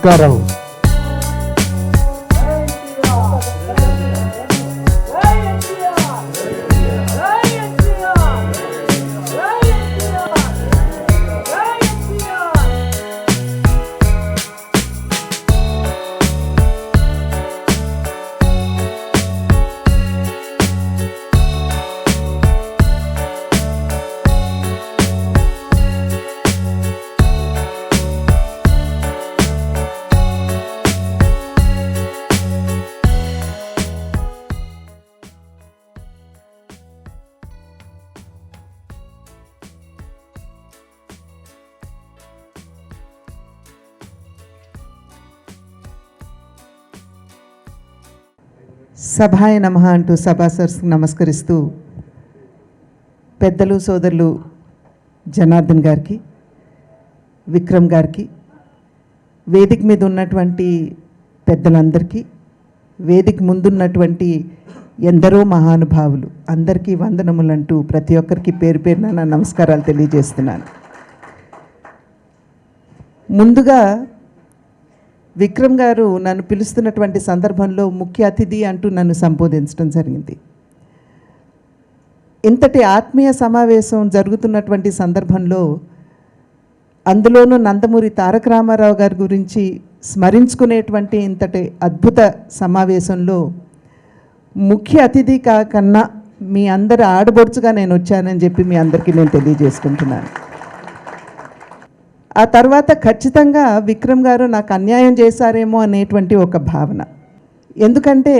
sekarang సభాయ నమ అంటూ సభాసర్స్ నమస్కరిస్తూ పెద్దలు సోదరులు జనార్దన్ గారికి విక్రమ్ గారికి వేదిక మీద ఉన్నటువంటి పెద్దలందరికీ వేదిక ముందున్నటువంటి ఎందరో మహానుభావులు అందరికీ వందనములంటూ ప్రతి ఒక్కరికి పేరు పేరున నా నమస్కారాలు తెలియజేస్తున్నాను. ముందుగా విక్రమ్ గారు నన్ను పిలుస్తున్నటువంటి సందర్భంలో ముఖ్య అతిథి అంటూ నన్ను సంబోధించడం జరిగింది. ఇంతటి ఆత్మీయ సమావేశం జరుగుతున్నటువంటి సందర్భంలో అందులోనూ నందమూరి తారక రామారావు గారి గురించి స్మరించుకునేటువంటి ఇంతటి అద్భుత సమావేశంలో ముఖ్య అతిథి కాకన్నా మీ అందరి ఆడబొడుచుగా నేను వచ్చానని చెప్పి మీ అందరికీ నేను తెలియజేసుకుంటున్నాను. ఆ తర్వాత ఖచ్చితంగా విక్రమ్ గారు నాకు అన్యాయం చేశారేమో అనేటువంటి ఒక భావన. ఎందుకంటే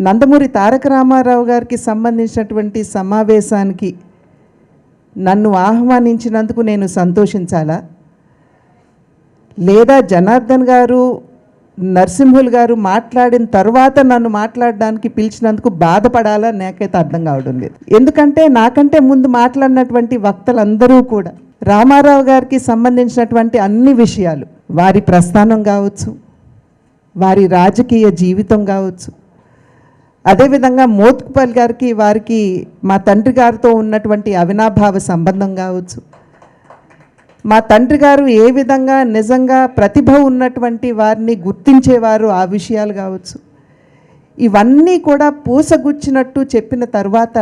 నందమూరి తారక రామారావు గారికి సంబంధించినటువంటి సమావేశానికి నన్ను ఆహ్వానించినందుకు నేను సంతోషించాలా? లేదా జనార్దన్ గారు నరసింహులు గారు మాట్లాడిన తర్వాత నన్ను మాట్లాడడానికి పిలిచినందుకు బాధపడాలా? నాకైతే అర్థం కావడం లేదు. ఎందుకంటే నాకంటే ముందు మాట్లాడినటువంటి వక్తలందరూ కూడా రామారావు గారికి సంబంధించినటువంటి అన్ని విషయాలు వారి ప్రస్థానం కావచ్చు వారి రాజకీయ జీవితం కావచ్చు. అదేవిధంగా మోత్కుపల్ గారికి వారికి మా తండ్రి గారితో ఉన్నటువంటి అవినాభావ సంబంధం కావచ్చు. మా తండ్రి గారు ఏ విధంగా నిజంగా ప్రతిభ ఉన్నటువంటి వారిని గుర్తించేవారు ఆ విషయాలు కావచ్చు. ఇవన్నీ కూడా పూసగుచ్చినట్టు చెప్పిన తర్వాత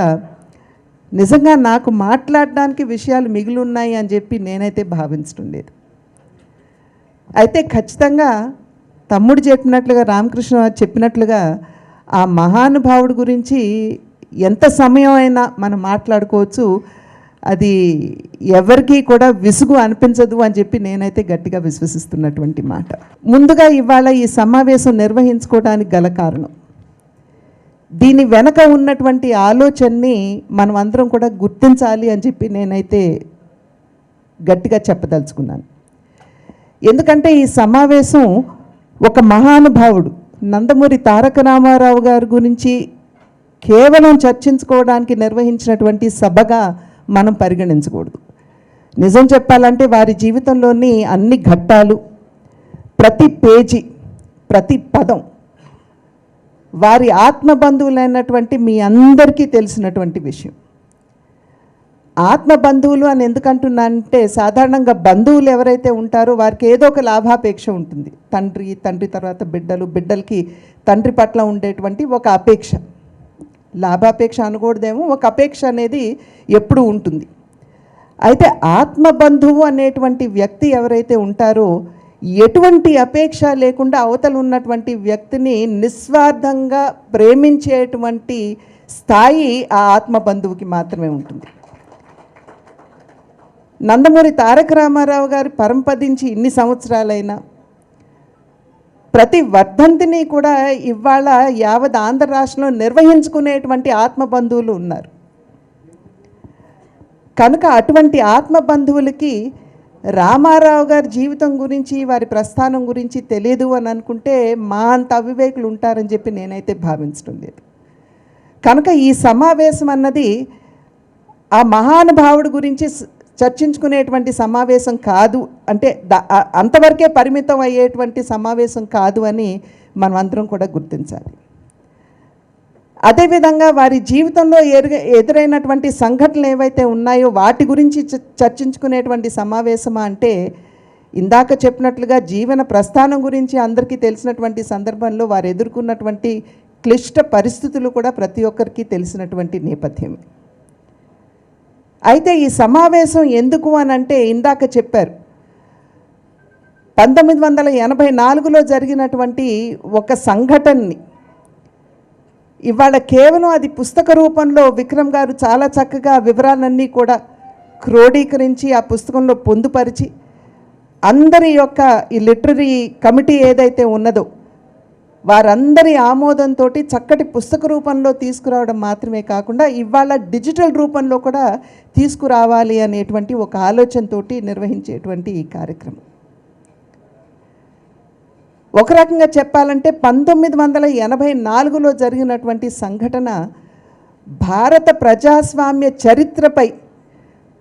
నిజంగా నాకు మాట్లాడడానికి విషయాలు మిగిలి ఉన్నాయి అని చెప్పి నేనైతే భావించడం లేదు అయితే ఖచ్చితంగా తమ్ముడు చెప్పినట్లుగా రామకృష్ణ చెప్పినట్లుగా ఆ మహానుభావుడి గురించి ఎంత సమయం అయినా మనం మాట్లాడుకోవచ్చు. అది ఎవరికీ కూడా విసుగు అనిపించదు అని చెప్పి నేనైతే గట్టిగా విశ్వసిస్తున్నటువంటి మాట. ముందుగా ఇవాళ ఈ సమావేశం నిర్వహించుకోవడానికి గల కారణం దీని వెనక ఉన్నటువంటి ఆలోచనని మనం అందరం కూడా గుర్తించాలి అని చెప్పి నేనైతే గట్టిగా చెప్పదలుచుకున్నాను. ఎందుకంటే ఈ సమావేశం ఒక మహానుభావుడు నందమూరి తారక రామారావు గారి గురించి కేవలం చర్చించుకోవడానికి నిర్వహించినటువంటి సభగా మనం పరిగణించకూడదు. నిజం చెప్పాలంటే వారి జీవితంలోని అన్ని ఘట్టాలు ప్రతి పేజీ ప్రతి పదం వారి ఆత్మ బంధువులైనటువంటి మీ అందరికీ తెలిసినటువంటి విషయం. ఆత్మ బంధువులు అని ఎందుకంటున్నానంటే సాధారణంగా బంధువులు ఎవరైతే ఉంటారో వారికి ఏదో ఒక లాభాపేక్ష ఉంటుంది. తండ్రి తండ్రి తర్వాత బిడ్డలు బిడ్డలకి తండ్రి పట్ల ఉండేటువంటి ఒక అపేక్ష. లాభాపేక్ష అనకూడదేమో ఒక అపేక్ష అనేది ఎప్పుడూ ఉంటుంది. అయితే ఆత్మ బంధువు అనేటువంటి వ్యక్తి ఎవరైతే ఉంటారో ఎటువంటి అపేక్ష లేకుండా అవతలు ఉన్నటువంటి వ్యక్తిని నిస్వార్థంగా ప్రేమించేటువంటి స్థాయి ఆ ఆత్మ బంధువుకి మాత్రమే ఉంటుంది. నందమూరి తారక రామారావు గారి పరంపదించి ఇన్ని సంవత్సరాలైనా ప్రతి వర్ధంతిని కూడా ఇవాళ యావత్ ఆంధ్ర రాష్ట్రంలో నిర్వహించుకునేటువంటి ఆత్మ బంధువులు ఉన్నారు. కనుక అటువంటి ఆత్మ బంధువులకి రామారావు గారి జీవితం గురించి వారి ప్రస్థానం గురించి తెలియదు అని అనుకుంటే మా అంత అవివేకులు ఉంటారని చెప్పి నేనైతే భావించడం లేదు కనుక ఈ సమావేశం అన్నది ఆ మహానుభావుడి గురించి చర్చించుకునేటువంటి సమావేశం కాదు. అంటే ద- అంతవరకే పరిమితం అయ్యేటువంటి సమావేశం కాదు అని మనం అందరం కూడా గుర్తించాలి. అదేవిధంగా వారి జీవితంలో ఎరుగ ఎదురైనటువంటి సంఘటనలు ఏవైతే ఉన్నాయో వాటి గురించి చ- చర్చించుకునేటువంటి సమావేశమా అంటే ఇందాక చెప్పినట్లుగా జీవన ప్రస్థానం గురించి అందరికీ తెలిసినటువంటి సందర్భంలో వారు ఎదుర్కొన్నటువంటి క్లిష్ట పరిస్థితులు కూడా ప్రతి ఒక్కరికి తెలిసినటువంటి నేపథ్యం. అయితే ఈ సమావేశం ఎందుకు అని అంటే ఇందాక చెప్పారు. పంతొమ్మిది వందల ఎనభై నాలుగులో జరిగినటువంటి ఒక సంఘటనని ఇవాళ కేవలం అది పుస్తక రూపంలో విక్రమ్ గారు చాలా చక్కగా వివరాలన్నీ కూడా క్రోడీకరించి ఆ పుస్తకంలో పొందుపరిచి అందరి యొక్క ఈ లిటరీ కమిటీ ఏదైతే ఉన్నదో వారందరి ఆమోదంతో చక్కటి పుస్తక రూపంలో తీసుకురావడం మాత్రమే కాకుండా ఇవాళ డిజిటల్ రూపంలో కూడా తీసుకురావాలి అనేటువంటి ఒక ఆలోచనతోటి నిర్వహించేటువంటి ఈ కార్యక్రమం. ఒక రకంగా చెప్పాలంటే పంతొమ్మిది వందల ఎనభై నాలుగులో జరిగినటువంటి సంఘటన భారత ప్రజాస్వామ్య చరిత్రపై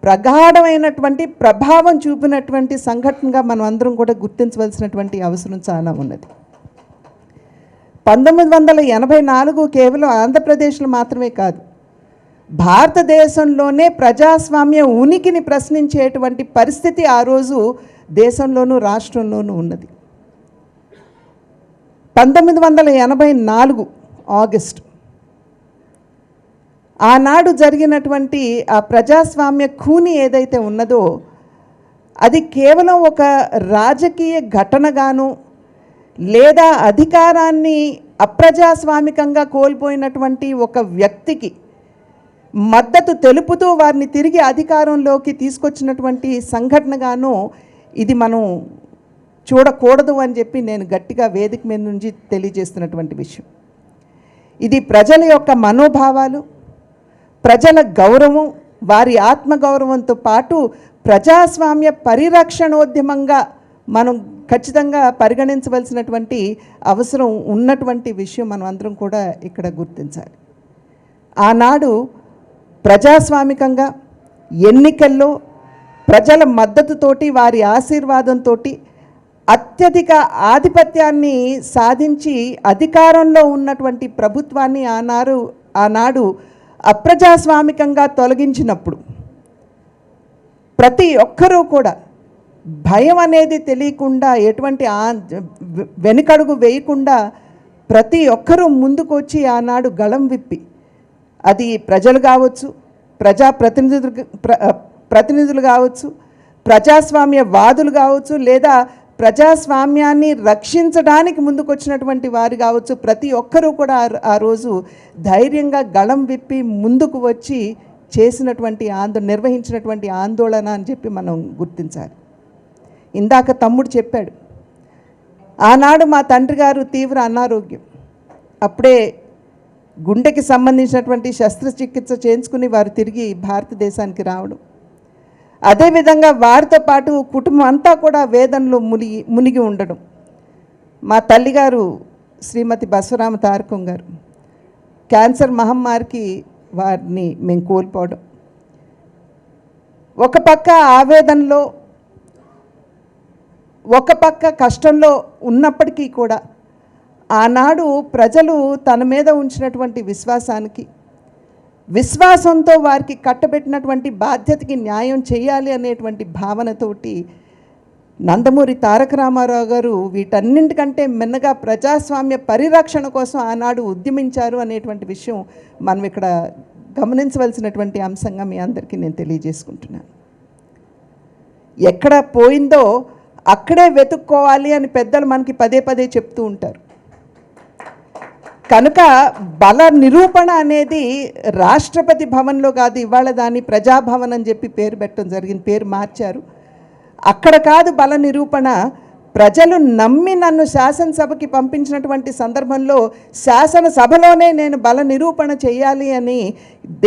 ప్రగాఢమైనటువంటి ప్రభావం చూపినటువంటి సంఘటనగా మనం అందరం కూడా గుర్తించవలసినటువంటి అవసరం చాలా ఉన్నది. పంతొమ్మిది వందల ఎనభై నాలుగు కేవలం ఆంధ్రప్రదేశ్లో మాత్రమే కాదు భారతదేశంలోనే ప్రజాస్వామ్య ఉనికిని ప్రశ్నించేటువంటి పరిస్థితి ఆ రోజు దేశంలోనూ రాష్ట్రంలోనూ ఉన్నది. పంతొమ్మిది వందల ఎనభై నాలుగు ఆగస్ట్. ఆనాడు జరిగినటువంటి ఆ ప్రజాస్వామ్య ఖూని ఏదైతే ఉన్నదో అది కేవలం ఒక రాజకీయ ఘటనగాను లేదా అధికారాన్ని అప్రజాస్వామికంగా కోల్పోయినటువంటి ఒక వ్యక్తికి మద్దతు తెలుపుతూ వారిని తిరిగి అధికారంలోకి తీసుకొచ్చినటువంటి సంఘటనగాను ఇది మనం చూడకూడదు అని చెప్పి నేను గట్టిగా వేదిక మీద నుంచి తెలియజేస్తున్నటువంటి విషయం. ఇది ప్రజల యొక్క మనోభావాలు ప్రజల గౌరవం వారి ఆత్మగౌరవంతో పాటు ప్రజాస్వామ్య పరిరక్షణోద్యమంగా మనం ఖచ్చితంగా పరిగణించవలసినటువంటి అవసరం ఉన్నటువంటి విషయం మనం అందరం కూడా ఇక్కడ గుర్తించాలి. ఆనాడు ప్రజాస్వామికంగా ఎన్నికల్లో ప్రజల మద్దతుతోటి వారి ఆశీర్వాదంతో అత్యధిక ఆధిపత్యాన్ని సాధించి అధికారంలో ఉన్నటువంటి ప్రభుత్వాన్ని ఆనాడు ఆనాడు అప్రజాస్వామికంగా తొలగించినప్పుడు ప్రతి ఒక్కరూ కూడా భయం అనేది తెలియకుండా ఎటువంటి వెనుకడుగు వేయకుండా ప్రతి ఒక్కరూ ముందుకు వచ్చి ఆనాడు గళం విప్పి అది ప్రజలు కావచ్చు ప్రజాప్రతినిధులు ప్ర ప్రతినిధులు కావచ్చు ప్రజాస్వామ్య వాదులు కావచ్చు లేదా ప్రజాస్వామ్యాన్ని రక్షించడానికి ముందుకొచ్చినటువంటి వారు కావచ్చు ప్రతి ఒక్కరూ కూడా ఆ- రోజు ధైర్యంగా గళం విప్పి ముందుకు వచ్చి చేసినటువంటి ఆందోళన నిర్వహించినటువంటి ఆందోళన అని చెప్పి మనం గుర్తించాలి. ఇందాక తమ్ముడు చెప్పాడు ఆనాడు మా తండ్రి గారు తీవ్ర అనారోగ్యం. అప్పుడే గుండెకి సంబంధించినటువంటి శస్త్రచికిత్స చేయించుకుని వారు తిరిగి భారతదేశానికి రావడం. అదేవిధంగా వారితో పాటు కుటుంబం అంతా కూడా వేదనలో మునిగి మునిగి ఉండడం. మా తల్లిగారు శ్రీమతి బసవరామ తారకం గారు. క్యాన్సర్ మహమ్మారికి వారిని మేము కోల్పోవడం. ఒక పక్క ఆవేదనలో ఒక పక్క కష్టంలో ఉన్నప్పటికీ కూడా ఆనాడు ప్రజలు తన మీద ఉంచినటువంటి విశ్వాసానికి విశ్వాసంతో వారికి కట్టబెట్టినటువంటి బాధ్యతకి న్యాయం చేయాలి అనేటువంటి భావనతోటి నందమూరి తారక రామారావు గారు వీటన్నింటికంటే మిన్నగా ప్రజాస్వామ్య పరిరక్షణ కోసం ఆనాడు ఉద్యమించారు అనేటువంటి విషయం మనం ఇక్కడ గమనించవలసినటువంటి అంశంగా మీ అందరికీ నేను తెలియజేసుకుంటున్నాను. ఎక్కడ పోయిందో అక్కడే వెతుక్కోవాలి అని పెద్దలు మనకి పదే పదే చెప్తూ ఉంటారు. కనుక బల నిరూపణ అనేది రాష్ట్రపతి భవన్లో కాదు ఇవాళ దాన్ని ప్రజాభవన్ అని చెప్పి పేరు పెట్టడం జరిగింది పేరు మార్చారు. అక్కడ కాదు బల నిరూపణ. ప్రజలు నమ్మి నన్ను శాసనసభకి పంపించినటువంటి సందర్భంలో శాసనసభలోనే నేను బల నిరూపణ చేయాలి అని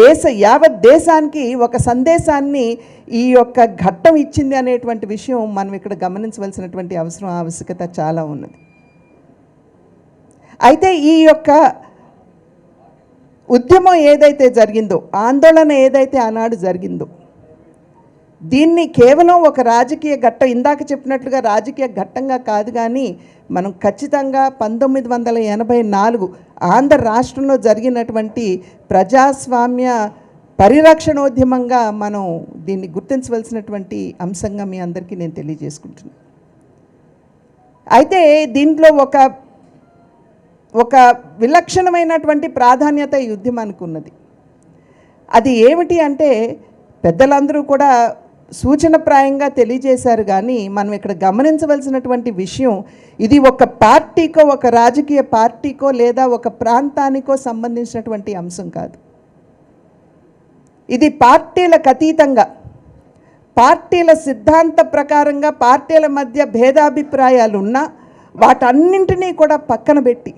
దేశ యావత్ దేశానికి ఒక సందేశాన్ని ఈ యొక్క ఘట్టం ఇచ్చింది అనేటువంటి విషయం మనం ఇక్కడ గమనించవలసినటువంటి అవసరం ఆవశ్యకత చాలా ఉన్నది. అయితే ఈ యొక్క ఉద్యమం ఏదైతే జరిగిందో ఆందోళన ఏదైతే ఆనాడు జరిగిందో దీన్ని కేవలం ఒక రాజకీయ ఘట్టం ఇందాక చెప్పినట్లుగా రాజకీయ ఘట్టంగా కాదు కానీ మనం ఖచ్చితంగా పంతొమ్మిది వందల ఎనభై నాలుగు ఆంధ్ర రాష్ట్రంలో జరిగినటువంటి ప్రజాస్వామ్య పరిరక్షణోద్యమంగా మనం దీన్ని గుర్తించవలసినటువంటి అంశంగా మీ అందరికీ నేను తెలియజేసుకుంటున్నాను. అయితే దీంట్లో ఒక ఒక విలక్షణమైనటువంటి ప్రాధాన్యత ఈ ఉద్యమానికి ఉన్నది అది ఏమిటి అంటే పెద్దలందరూ కూడా సూచనప్రాయంగా తెలియజేశారు కానీ మనం ఇక్కడ గమనించవలసినటువంటి విషయం ఇది ఒక పార్టీకో ఒక రాజకీయ పార్టీకో లేదా ఒక ప్రాంతానికో సంబంధించినటువంటి అంశం కాదు. ఇది పార్టీలకు అతీతంగా పార్టీల సిద్ధాంత ప్రకారంగా పార్టీల మధ్య భేదాభిప్రాయాలు ఉన్నా వాటన్నింటినీ కూడా పక్కన పెట్టి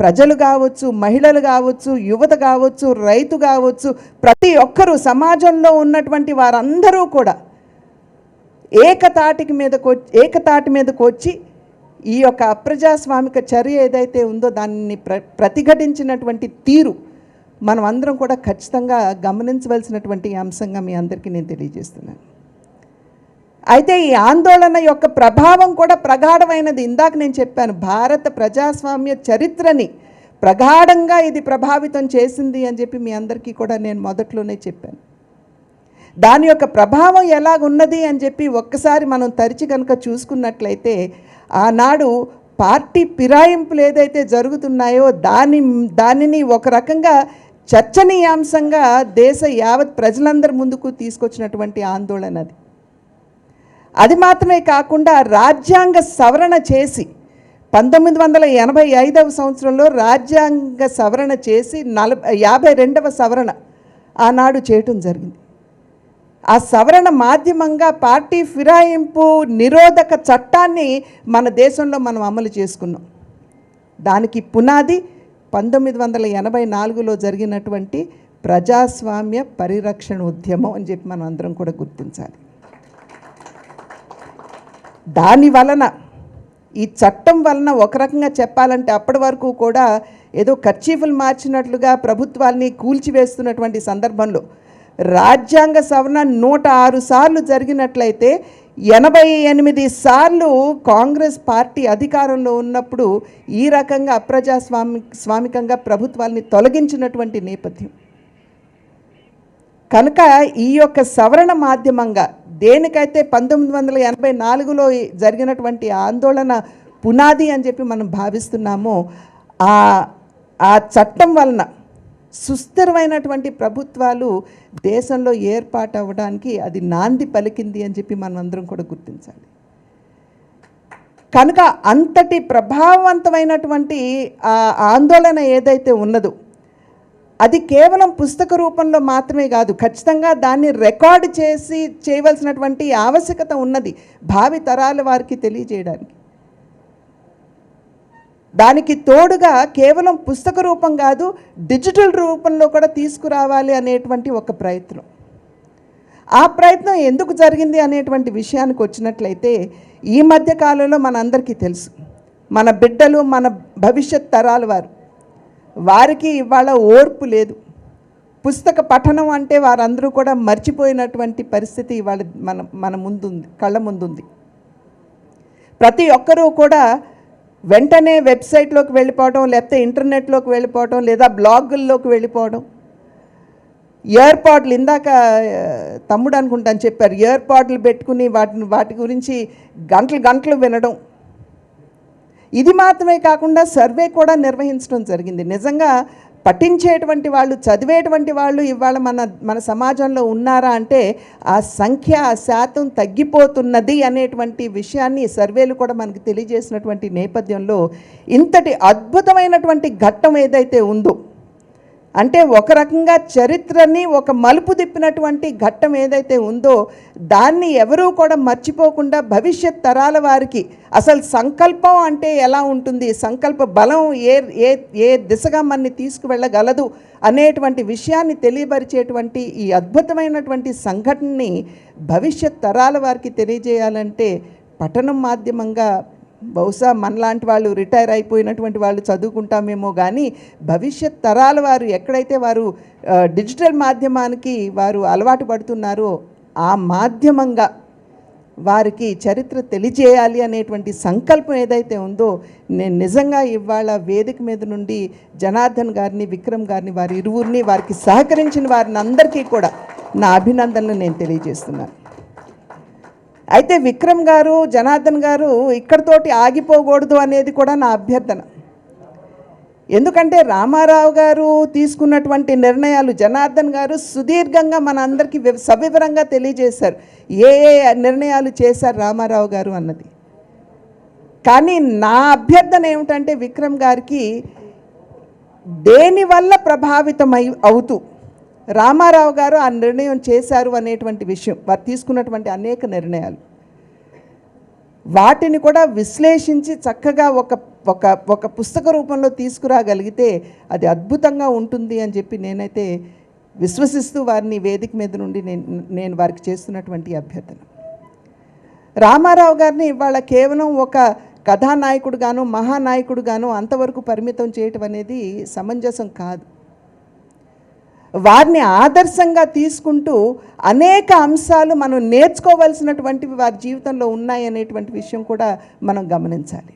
ప్రజలు కావచ్చు మహిళలు కావచ్చు యువత కావచ్చు రైతు కావచ్చు ప్రతి ఒక్కరూ సమాజంలో ఉన్నటువంటి వారందరూ కూడా ఏకతాటికి మీదకు ఏకతాటి మీదకు వచ్చి ఈ యొక్క అప్రజాస్వామిక చర్య ఏదైతే ఉందో దాన్ని ప్ర ప్రతిఘటించినటువంటి తీరు మనం అందరం కూడా ఖచ్చితంగా గమనించవలసినటువంటి అంశంగా మీ అందరికీ నేను తెలియజేస్తున్నాను. అయితే ఈ ఆందోళన యొక్క ప్రభావం కూడా ప్రగాఢమైనది. ఇందాక నేను చెప్పాను భారత ప్రజాస్వామ్య చరిత్రని ప్రగాఢంగా ఇది ప్రభావితం చేసింది అని చెప్పి మీ అందరికీ కూడా నేను మొదట్లోనే చెప్పాను. దాని యొక్క ప్రభావం ఎలాగున్నది అని చెప్పి ఒక్కసారి మనం తరిచి కనుక చూసుకున్నట్లయితే ఆనాడు పార్టీ పిరాయింపులు ఏదైతే జరుగుతున్నాయో దాని దానిని ఒక రకంగా చర్చనీయాంశంగా దేశ యావత్ ప్రజలందరి ముందుకు తీసుకొచ్చినటువంటి ఆందోళన అది. అది మాత్రమే కాకుండా రాజ్యాంగ సవరణ చేసి పంతొమ్మిది వందల ఎనభై ఐదవ సంవత్సరంలో రాజ్యాంగ సవరణ చేసి నలభై యాభై రెండవ సవరణ ఆనాడు చేయటం జరిగింది. ఆ సవరణ మాధ్యమంగా పార్టీ ఫిరాయింపు నిరోధక చట్టాన్ని మన దేశంలో మనం అమలు చేసుకున్నాం. దానికి పునాది పంతొమ్మిది వందల ఎనభై నాలుగులో జరిగినటువంటి ప్రజాస్వామ్య పరిరక్షణ ఉద్యమం అని చెప్పి మనం అందరం కూడా గుర్తించాలి. దాని వలన ఈ చట్టం వలన ఒక రకంగా చెప్పాలంటే అప్పటి వరకు కూడా ఏదో ఖర్చీఫులు మార్చినట్లుగా ప్రభుత్వాల్ని కూల్చివేస్తున్నటువంటి సందర్భంలో రాజ్యాంగ సవరణ నూట ఆరు సార్లు జరిగినట్లయితే ఎనభై ఎనిమిది సార్లు కాంగ్రెస్ పార్టీ అధికారంలో ఉన్నప్పుడు ఈ రకంగా అప్రజాస్వామి స్వామికంగా ప్రభుత్వాల్ని తొలగించినటువంటి నేపథ్యం. కనుక ఈ యొక్క సవరణ మాధ్యమంగా దేనికైతే పంతొమ్మిది వందల ఎనభై నాలుగులో జరిగినటువంటి ఆందోళన పునాది అని చెప్పి మనం భావిస్తున్నామో ఆ ఆ చట్టం వలన సుస్థిరమైనటువంటి ప్రభుత్వాలు దేశంలో ఏర్పాటు అవ్వడానికి అది నాంది పలికింది అని చెప్పి మనం అందరం కూడా గుర్తించాలి. కనుక అంతటి ప్రభావవంతమైనటువంటి ఆ ఆందోళన ఏదైతే ఉన్నదో అది కేవలం పుస్తక రూపంలో మాత్రమే కాదు ఖచ్చితంగా దాన్ని రికార్డ్ చేసి చేయవలసినటువంటి ఆవశ్యకత ఉన్నది భావి తరాల వారికి తెలియజేయడానికి. దానికి తోడుగా కేవలం పుస్తక రూపం కాదు డిజిటల్ రూపంలో కూడా తీసుకురావాలి అనేటువంటి ఒక ప్రయత్నం. ఆ ప్రయత్నం ఎందుకు జరిగింది అనేటువంటి విషయానికి వచ్చినట్లయితే ఈ మధ్య కాలంలో మనందరికీ తెలుసు. మన బిడ్డలు మన భవిష్యత్ తరాల వారు వారికి ఇవాళ ఓర్పు లేదు. పుస్తక పఠనం అంటే వారందరూ కూడా మర్చిపోయినటువంటి పరిస్థితి ఇవాళ మన మన ముందుంది కళ్ళ ముందుంది. ప్రతి ఒక్కరూ కూడా వెంటనే వెబ్సైట్లోకి వెళ్ళిపోవడం లేకపోతే ఇంటర్నెట్లోకి వెళ్ళిపోవడం లేదా బ్లాగుల్లోకి వెళ్ళిపోవడం ఇయర్పాడ్లు ఇందాక తమ్ముడు అనుకుంటాను చెప్పారు ఇయర్పాడ్లు పెట్టుకుని వాటిని వాటి గురించి గంటలు గంటలు వినడం. ఇది మాత్రమే కాకుండా సర్వే కూడా నిర్వహించడం జరిగింది. నిజంగా పఠించేటువంటి వాళ్ళు చదివేటువంటి వాళ్ళు ఇవాళ మన మన సమాజంలో ఉన్నారా అంటే ఆ సంఖ్య ఆ శాతం తగ్గిపోతున్నది అనేటువంటి విషయాన్ని సర్వేలు కూడా మనకు తెలియజేసినటువంటి నేపథ్యంలో ఇంతటి అద్భుతమైనటువంటి ఘట్టం ఏదైతే ఉందో అంటే ఒక రకంగా చరిత్రని ఒక మలుపు తిప్పినటువంటి ఘట్టం ఏదైతే ఉందో దాన్ని ఎవరూ కూడా మర్చిపోకుండా భవిష్యత్ తరాల వారికి అసలు సంకల్పం అంటే ఎలా ఉంటుంది? సంకల్ప బలం ఏ ఏ ఏ దిశగా మనని తీసుకువెళ్ళగలదు అనేటువంటి విషయాన్ని తెలియపరిచేటువంటి ఈ అద్భుతమైనటువంటి సంఘటనని భవిష్యత్ తరాల వారికి తెలియజేయాలంటే పఠనం మాధ్యమంగా బహుశా మనలాంటి వాళ్ళు రిటైర్ అయిపోయినటువంటి వాళ్ళు చదువుకుంటామేమో కానీ భవిష్యత్ తరాల వారు ఎక్కడైతే వారు డిజిటల్ మాధ్యమానికి వారు అలవాటు పడుతున్నారో ఆ మాధ్యమంగా వారికి చరిత్ర తెలియజేయాలి అనేటువంటి సంకల్పం ఏదైతే ఉందో నేను నిజంగా ఇవాళ వేదిక మీద నుండి జనార్దన్ గారిని విక్రమ్ గారిని వారి ఇరువురిని వారికి సహకరించిన వారిని అందరికీ కూడా నా అభినందనలు నేను తెలియజేస్తున్నాను. అయితే విక్రమ్ గారు జనార్దన్ గారు ఇక్కడితోటి ఆగిపోకూడదు అనేది కూడా నా అభ్యర్థన. ఎందుకంటే రామారావు గారు తీసుకున్నటువంటి నిర్ణయాలు జనార్దన్ గారు సుదీర్ఘంగా మన అందరికీ సవివరంగా తెలియజేశారు. ఏ ఏ నిర్ణయాలు చేశారు రామారావు గారు అన్నది. కానీ నా అభ్యర్థన ఏమిటంటే విక్రమ్ గారికి దేనివల్ల ప్రభావితమై అవుతూ రామారావు గారు ఆ నిర్ణయం చేశారు అనేటువంటి విషయం వారు తీసుకున్నటువంటి అనేక నిర్ణయాలు. వాటిని కూడా విశ్లేషించి చక్కగా ఒక ఒక ఒక పుస్తక రూపంలో తీసుకురాగలిగితే అది అద్భుతంగా ఉంటుంది అని చెప్పి నేనైతే విశ్వసిస్తూ వారిని వేదిక మీద నుండి నేను నేను వారికి చేస్తున్నటువంటి అభ్యర్థన. రామారావు గారిని ఇవాళ కేవలం ఒక కథానాయకుడుగాను మహానాయకుడుగాను అంతవరకు పరిమితం చేయటం అనేది సమంజసం కాదు. వారిని ఆదర్శంగా తీసుకుంటూ అనేక అంశాలు మనం నేర్చుకోవాల్సినటువంటివి వారి జీవితంలో ఉన్నాయనేటువంటి విషయం కూడా మనం గమనించాలి.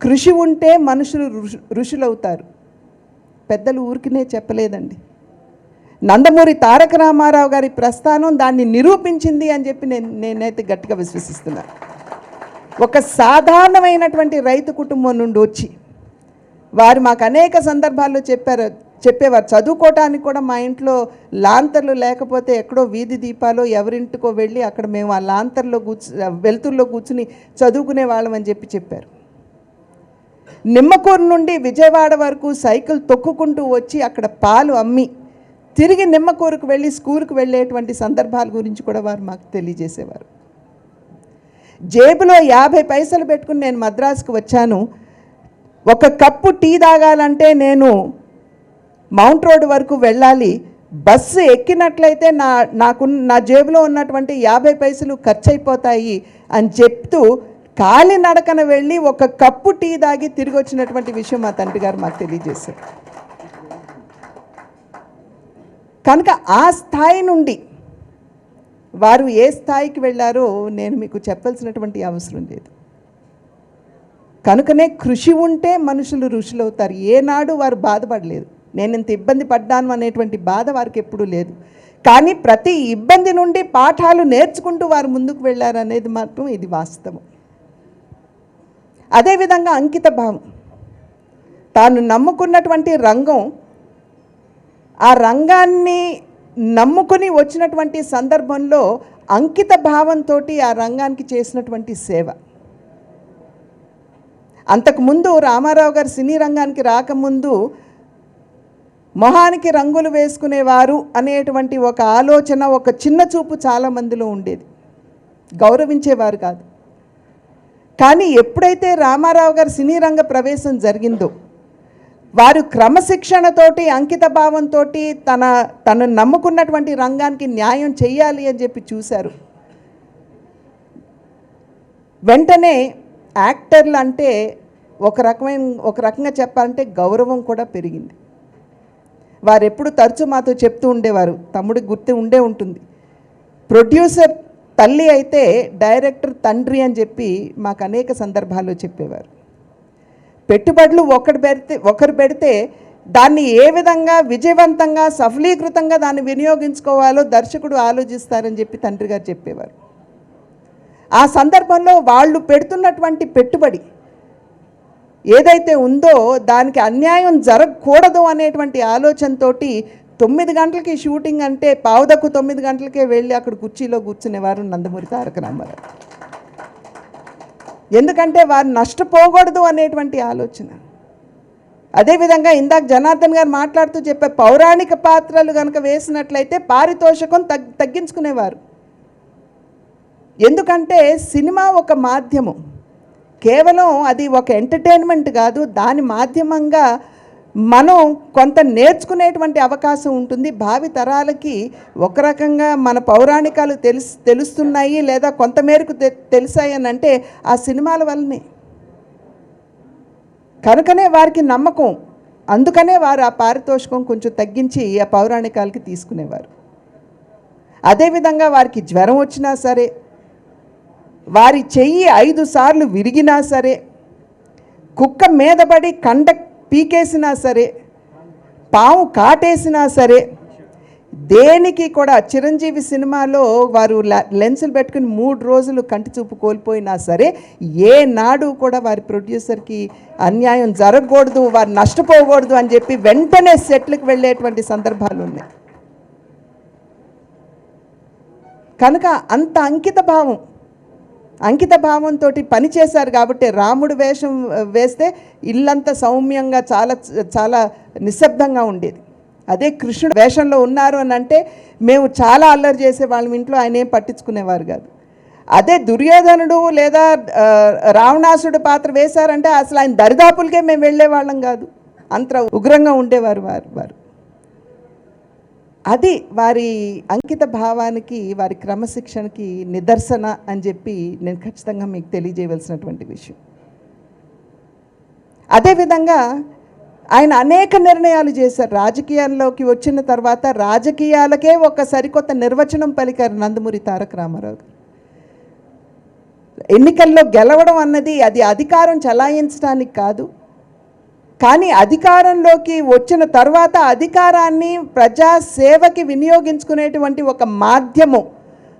కృషి ఉంటే మనుషులు ఋషులవుతారు. పెద్దలు ఊరికినే చెప్పలేదండి. నందమూరి తారక రామారావు గారి ప్రస్థానం దాన్ని నిరూపించింది అని చెప్పి నేను నేనైతే గట్టిగా విశ్వసిస్తున్నాను ఒక సాధారణమైనటువంటి రైతు కుటుంబం నుండి వచ్చి వారు మాకు అనేక సందర్భాల్లో చెప్పారు చెప్పేవారు. చదువుకోవటానికి కూడా మా ఇంట్లో లాంతర్లు లేకపోతే ఎక్కడో వీధి దీపాలు ఎవరింటికో వెళ్ళి అక్కడ మేము ఆ లాంతర్లో కూర్చు వెలుతుల్లో కూర్చుని చదువుకునే వాళ్ళం అని చెప్పి చెప్పారు. నిమ్మకూరు నుండి విజయవాడ వరకు సైకిల్ తొక్కుకుంటూ వచ్చి అక్కడ పాలు అమ్మి తిరిగి నిమ్మకూరుకు వెళ్ళి స్కూల్కి వెళ్ళేటువంటి సందర్భాల గురించి కూడా వారు మాకు తెలియజేసేవారు. జేబులో యాభై పైసలు పెట్టుకుని నేను మద్రాసుకు వచ్చాను. ఒక కప్పు టీ తాగాలంటే నేను మౌంట్ రోడ్ వరకు వెళ్ళాలి. బస్సు ఎక్కినట్లయితే నా నాకు నా జేబులో ఉన్నటువంటి యాభై పైసలు ఖర్చు అయిపోతాయి అని చెప్తూ కాలినడకన వెళ్ళి ఒక కప్పు టీ తాగి తిరిగి వచ్చినటువంటి విషయం మా తండ్రి గారు మాకు తెలియజేశారు. కనుక ఆ స్థాయి నుండి వారు ఏ స్థాయికి వెళ్ళారో నేను మీకు చెప్పాల్సినటువంటి అవసరం లేదు. కనుకనే కృషి ఉంటే మనుషులు ఋషులవుతారు. ఏనాడు వారు బాధపడలేదు. నేను ఇంత ఇబ్బంది పడ్డాను అనేటువంటి బాధ వారికి ఎప్పుడూ లేదు. కానీ ప్రతి ఇబ్బంది నుండి పాఠాలు నేర్చుకుంటూ వారు ముందుకు వెళ్ళారనేది మాత్రం ఇది వాస్తవం. అదేవిధంగా అంకిత భావం. తాను నమ్ముకున్నటువంటి రంగం ఆ రంగాన్ని నమ్ముకుని వచ్చినటువంటి సందర్భంలో అంకిత భావంతో ఆ రంగానికి చేసినటువంటి సేవ. అంతకుముందు రామారావు గారు సినీ రంగానికి రాకముందు మొహానికి రంగులు వేసుకునేవారు అనేటువంటి ఒక ఆలోచన ఒక చిన్న చూపు చాలా మందిలో ఉండేది. గౌరవించేవారు కాదు. కానీ ఎప్పుడైతే రామారావు గారు సినీ రంగ ప్రవేశం జరిగిందో వారు క్రమశిక్షణతోటి అంకిత భావంతో తన తను నమ్ముకున్నటువంటి రంగానికి న్యాయం చేయాలి అని చెప్పి చూశారు. వెంటనే యాక్టర్లు అంటే ఒక రకమైన ఒక రకంగా చెప్పాలంటే గౌరవం కూడా పెరిగింది. వారు ఎప్పుడు తరచూ మాతో చెప్తూ ఉండేవారు. తమ్ముడికి గుర్తు ఉండే ఉంటుంది. ప్రొడ్యూసర్ తల్లి అయితే డైరెక్టర్ తండ్రి అని చెప్పి మాకు అనేక సందర్భాల్లో చెప్పేవారు. పెట్టుబడులు ఒకటి పెడితే ఒకరు పెడితే దాన్ని ఏ విధంగా విజయవంతంగా సఫలీకృతంగా దాన్ని వినియోగించుకోవాలో దర్శకుడు ఆలోచిస్తారని చెప్పి తండ్రి గారు చెప్పేవారు. ఆ సందర్భంలో వాళ్ళు పెడుతున్నటువంటి పెట్టుబడి ఏదైతే ఉందో దానికి అన్యాయం జరగకూడదు అనేటువంటి ఆలోచనతోటి తొమ్మిది గంటలకి షూటింగ్ అంటే పావుదక్కు తొమ్మిది గంటలకే వెళ్ళి అక్కడ కుర్చీలో కూర్చునేవారు నందమూరి తారక రామారావు. ఎందుకంటే వారు నష్టపోకూడదు అనేటువంటి ఆలోచన. అదేవిధంగా ఇందాక జనార్దన్ గారు మాట్లాడుతూ చెప్పే పౌరాణిక పాత్రలు కనుక వేసినట్లయితే పారితోషకం తగ్ తగ్గించుకునేవారు. ఎందుకంటే సినిమా ఒక మాధ్యమం. కేవలం అది ఒక ఎంటర్టైన్మెంట్ కాదు దాని మాధ్యమంగా మనం కొంత నేర్చుకునేటువంటి అవకాశం ఉంటుంది. భావి తరాలకి ఒక రకంగా మన పౌరాణికాలు తెలుసు తెలుస్తున్నాయి లేదా కొంతమేరకు తె తెలిసాయి ఆ సినిమాల వల్లనే. కనుకనే వారికి నమ్మకం. అందుకనే వారు ఆ పారితోషికం కొంచెం తగ్గించి ఆ పౌరాణికాలకి తీసుకునేవారు. అదేవిధంగా వారికి జ్వరం వచ్చినా సరే వారి చెయ్యి ఐదు సార్లు విరిగినా సరే కుక్క మీద పడి కండ పీకేసినా సరే పాము కాటేసినా సరే దేనికి కూడా చిరంజీవి సినిమాలో వారు లెన్సులు పెట్టుకుని మూడు రోజులు కంటి చూపు కోల్పోయినా సరే ఏ నాడు కూడా వారి ప్రొడ్యూసర్కి అన్యాయం జరగకూడదు వారు నష్టపోకూడదు అని చెప్పి వెంటనే సెట్లకు వెళ్ళేటువంటి సందర్భాలు ఉన్నాయి. కనుక అంత అంకిత భావం అంకిత భావంతో పని చేశారు కాబట్టి రాముడు వేషం వేస్తే ఇల్లంతా సౌమ్యంగా చాలా చాలా నిశ్శబ్దంగా ఉండేది. అదే కృష్ణుడు వేషంలో ఉన్నారు అని అంటే మేము చాలా అల్లరి చేసే వాళ్ళ ఇంట్లో ఆయన ఏం పట్టించుకునేవారు కాదు. అదే దుర్యోధనుడు లేదా రావణాసుడు పాత్ర వేశారంటే అసలు ఆయన దరిదాపులకే మేము వెళ్ళేవాళ్ళం కాదు. అంత ఉగ్రంగా ఉండేవారు వారు వారు. అది వారి అంకిత భావానికి వారి క్రమశిక్షణకి నిదర్శన అని చెప్పి నేను ఖచ్చితంగా మీకు తెలియజేయవలసినటువంటి విషయం. అదేవిధంగా ఆయన అనేక నిర్ణయాలు చేశారు. రాజకీయాల్లోకి వచ్చిన తర్వాత రాజకీయాలకే ఒక సరికొత్త నిర్వచనం పలికారు నందమూరి తారక రామారావు గారు. ఎన్నికల్లో గెలవడం అన్నది అది అధికారం చలాయించడానికి కాదు. కానీ అధికారంలోకి వచ్చిన తర్వాత అధికారాన్ని ప్రజా సేవకి వినియోగించుకునేటువంటి ఒక మాధ్యమం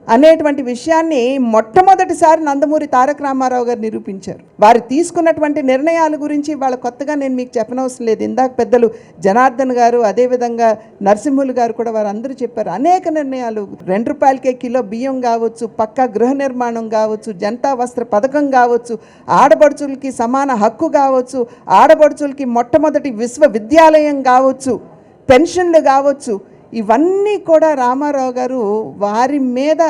అనేటువంటి విషయాన్ని మొట్టమొదటిసారి నందమూరి తారక రామారావు గారు నిరూపించారు. వారు తీసుకున్నటువంటి నిర్ణయాల గురించి వాళ్ళ కొత్తగా నేను మీకు చెప్పనవసరం లేదు. ఇందాక పెద్దలు జనార్దన్ గారు అదేవిధంగా నరసింహులు గారు కూడా వారు అందరూ చెప్పారు. అనేక నిర్ణయాలు రెండు రూపాయలకే కిలో బియ్యం కావచ్చు పక్కా గృహ నిర్మాణం కావచ్చు జనతా వస్త్ర పథకం కావచ్చు ఆడపడుచులకి సమాన హక్కు కావచ్చు ఆడపడుచులకి మొట్టమొదటి విశ్వవిద్యాలయం కావచ్చు పెన్షన్లు కావచ్చు ఇవన్నీ కూడా రామారావు గారు వారి మీద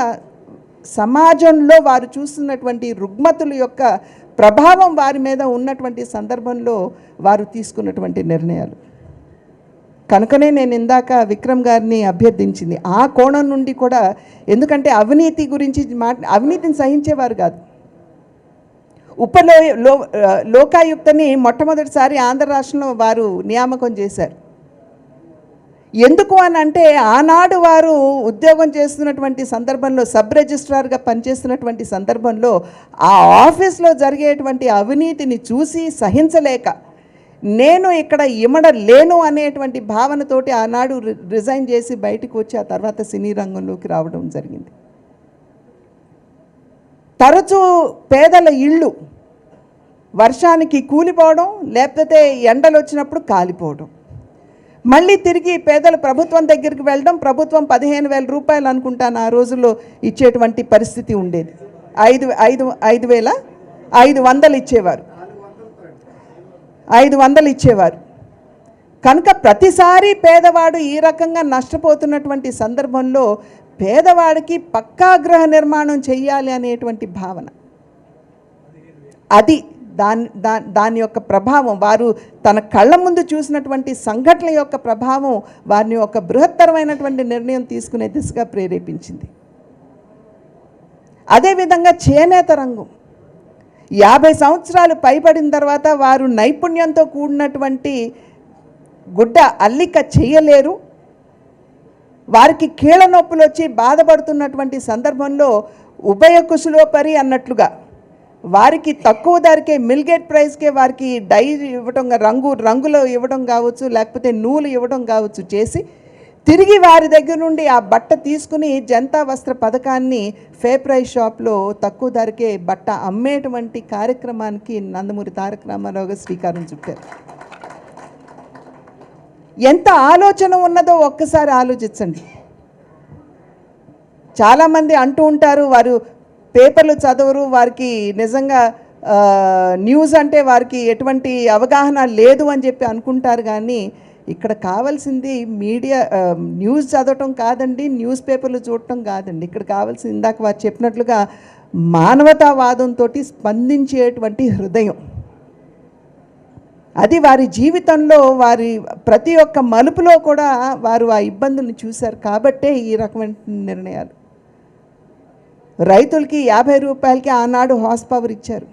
సమాజంలో వారు చూస్తున్నటువంటి రుగ్మతుల యొక్క ప్రభావం వారి మీద ఉన్నటువంటి సందర్భంలో వారు తీసుకున్నటువంటి నిర్ణయాలు. కనుకనే నేను ఇందాక విక్రమ్ గారిని అభ్యర్థించింది. ఆ కోణం నుండి కూడా ఎందుకంటే అవినీతి గురించి మా అవినీతిని సహించేవారు కాదు. ఉపలో లో లోకాయుక్తని మొట్టమొదటిసారి ఆంధ్ర రాష్ట్రంలో వారు నియామకం చేశారు. ఎందుకు అని అంటే ఆనాడు వారు ఉద్యోగం చేస్తున్నటువంటి సందర్భంలో సబ్ రిజిస్ట్రార్గా పనిచేస్తున్నటువంటి సందర్భంలో ఆ ఆఫీస్లో జరిగేటువంటి అవినీతిని చూసి సహించలేక నేను ఇక్కడ ఇమడ లేను అనేటువంటి భావనతోటి ఆనాడు రిజైన్ చేసి బయటకు వచ్చి ఆ తర్వాత సినీ రంగంలోకి రావడం జరిగింది. తరచూ పేదల ఇళ్ళు వర్షానికి కూలిపోవడం లేకపోతే ఎండలు వచ్చినప్పుడు కాలిపోవడం. మళ్ళీ తిరిగి పేదలు ప్రభుత్వం దగ్గరికి వెళ్ళడం ప్రభుత్వం పదిహేను వేల రూపాయలు అనుకుంటాను ఆ రోజుల్లో ఇచ్చేటువంటి పరిస్థితి ఉండేది. ఐదు ఐదు ఐదు వేల ఐదు వందలు ఇచ్చేవారు. ఐదు వందలు ఇచ్చేవారు. కనుక ప్రతిసారి పేదవాడు ఈ రకంగా నష్టపోతున్నటువంటి సందర్భంలో పేదవాడికి పక్కా గృహ నిర్మాణం చెయ్యాలి అనేటువంటి భావన. అది దాని దా దాని యొక్క ప్రభావం వారు తన కళ్ళ ముందు చూసినటువంటి సంఘటనల యొక్క ప్రభావం వారిని ఒక బృహత్తరమైనటువంటి నిర్ణయం తీసుకునే దిశగా ప్రేరేపించింది. అదేవిధంగా చేనేత రంగం. యాభై సంవత్సరాలు పైబడిన తర్వాత వారు నైపుణ్యంతో కూడినటువంటి గుడ్డ అల్లిక చేయలేరు. వారికి కీళ్ళ నొప్పులు వచ్చి బాధపడుతున్నటువంటి సందర్భంలో ఉభయ కుశలోపరి అన్నట్లుగా వారికి తక్కువ ధరకే మిల్గేట్ ప్రైస్కే వారికి డై ఇవ్వడం రంగు రంగులు ఇవ్వడం కావచ్చు లేకపోతే నూలు ఇవ్వడం కావచ్చు చేసి తిరిగి వారి దగ్గర నుండి ఆ బట్ట తీసుకుని జనతా వస్త్ర పథకాన్ని ఫే ప్రైస్ షాప్లో తక్కువ ధరకే బట్ట అమ్మేటువంటి కార్యక్రమానికి నందమూరి తారక రామారావు శ్రీకారం చుట్టారు. ఎంత ఆలోచన ఉన్నదో ఒక్కసారి ఆలోచించండి. చాలామంది అంటూ ఉంటారు వారు పేపర్లు చదవరు వారికి నిజంగా న్యూస్ అంటే వారికి ఎటువంటి అవగాహన లేదు అని చెప్పి అనుకుంటారు కానీ ఇక్కడ కావాల్సింది మీడియా న్యూస్ చదవటం కాదండి న్యూస్ పేపర్లు చూడటం కాదండి. ఇక్కడ కావాల్సింది ఇందాక వారు చెప్పినట్లుగా మానవతావాదంతో స్పందించేటువంటి హృదయం. అది వారి జీవితంలో వారి ప్రతి ఒక్క మలుపులో కూడా వారు ఆ ఇబ్బందుల్ని చూశారు కాబట్టే ఈ రకమైన నిర్ణయాలు. రైతులకి యాభై రూపాయలకి ఆనాడు హార్స్ పవర్ ఇచ్చారు.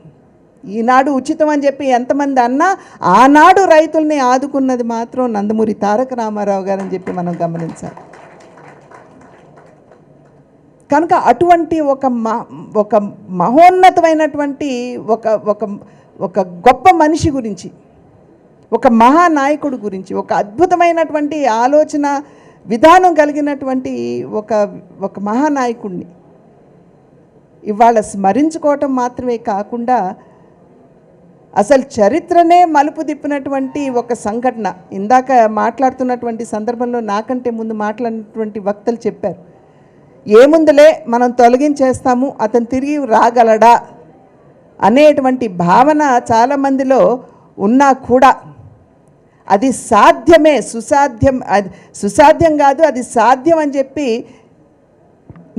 ఈనాడు ఉచితం అని చెప్పి ఎంతమంది అన్నా ఆనాడు రైతుల్ని ఆదుకున్నది మాత్రం నందమూరి తారక రామారావు గారు అని చెప్పి మనం గమనించాలి. కనుక అటువంటి ఒక ఒక మహోన్నతమైనటువంటి ఒక ఒక ఒక గొప్ప మనిషి గురించి ఒక మహానాయకుడు గురించి ఒక అద్భుతమైనటువంటి ఆలోచన విధానం కలిగినటువంటి ఒక ఒక మహానాయకుడిని ఇవాళ స్మరించుకోవటం మాత్రమే కాకుండా అసలు చరిత్రనే మలుపు తిప్పినటువంటి ఒక సంఘటన. ఇందాక మాట్లాడుతున్నటువంటి సందర్భంలో నాకంటే ముందు మాట్లాడినటువంటి వక్తలు చెప్పారు. ఏముందులే మనం తొలగించేస్తాము అతను తిరిగి రాగలడా? అనేటువంటి భావన చాలామందిలో ఉన్నా కూడా అది సాధ్యమే సుసాధ్యం అది సుసాధ్యం కాదు అది సాధ్యం అని చెప్పి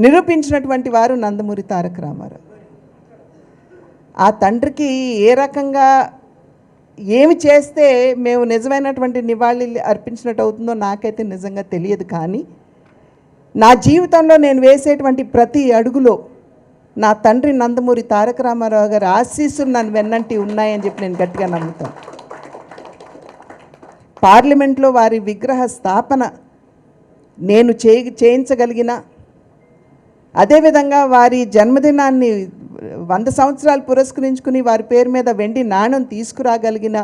నిరూపించినటువంటి వారు నందమూరి తారక రామారావు. ఆ తండ్రికి ఏ రకంగా ఏమి చేస్తే మేము నిజమైనటువంటి నివాళి అర్పించినట్టు అవుతుందో నాకైతే నిజంగా తెలియదు కానీ నా జీవితంలో నేను వేసేటువంటి ప్రతి అడుగులో నా తండ్రి నందమూరి తారక రామారావు గారి ఆశీస్సులు నన్ను వెన్నంటి ఉన్నాయని చెప్పి నేను గట్టిగా నమ్ముతాను. పార్లమెంట్లో వారి విగ్రహ స్థాపన నేను చేయించగలిగిన అదేవిధంగా వారి జన్మదినాన్ని వంద సంవత్సరాలు పురస్కరించుకుని వారి పేరు మీద వెండి నాణ్యం తీసుకురాగలిగిన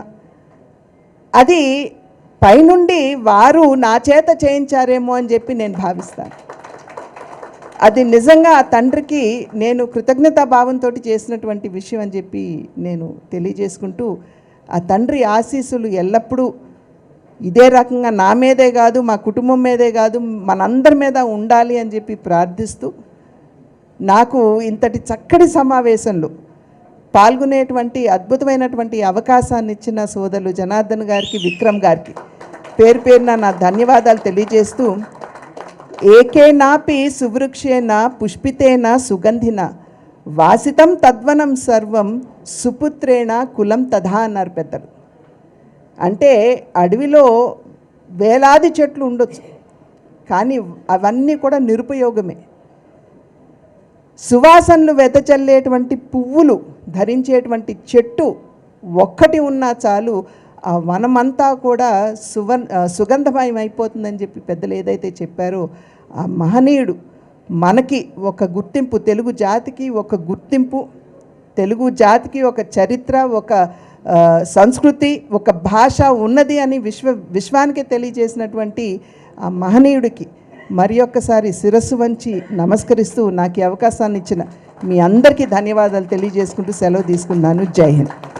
అది పైనుండి వారు నా చేత చేయించారేమో అని చెప్పి నేను భావిస్తాను. అది నిజంగా ఆ తండ్రికి నేను కృతజ్ఞతా భావంతో చేసినటువంటి విషయం అని చెప్పి నేను తెలియజేసుకుంటూ ఆ తండ్రి ఆశీస్సులు ఎల్లప్పుడూ ఇదే రకంగా నా మీదే కాదు మా కుటుంబం మీదే కాదు మనందరి మీద ఉండాలి అని చెప్పి ప్రార్థిస్తూ నాకు ఇంతటి చక్కటి సమావేశంలో పాల్గొనేటువంటి అద్భుతమైనటువంటి అవకాశాన్ని ఇచ్చిన సోదరులు జనార్దన్ గారికి విక్రమ్ గారికి పేరు పేరున నా ధన్యవాదాలు తెలియజేస్తూ ఏకేనాపి సువృక్షేణ పుష్పితేన సుగంధిన వాసితం తద్వనం సర్వం సుపుత్రేణ కులం తథా అన్నారు పెద్దలు. అంటే అడవిలో వేలాది చెట్లు ఉండొచ్చు కానీ అవన్నీ కూడా నిరుపయోగమే. సువాసనలు వెదజల్లేటువంటి పువ్వులు ధరించేటువంటి చెట్టు ఒక్కటి ఉన్నా చాలు ఆ వనమంతా కూడా సువన్ సుగంధమయం అయిపోతుందని చెప్పి పెద్దలు ఏదైతే చెప్పారో ఆ మహనీయుడు మనకి ఒక గుర్తింపు తెలుగు జాతికి ఒక గుర్తింపు తెలుగు జాతికి ఒక చరిత్ర ఒక సంస్కృతి ఒక భాష ఉన్నది అని విశ్వ విశ్వానికి తెలియజేసినటువంటి ఆ మహనీయుడికి మరి ఒక్కసారి శిరస్సు వంచి నమస్కరిస్తూ నాకు ఈ అవకాశాన్ని ఇచ్చిన మీ అందరికీ ధన్యవాదాలు తెలియజేసుకుంటూ సెలవు తీసుకున్నాను జై హింద్.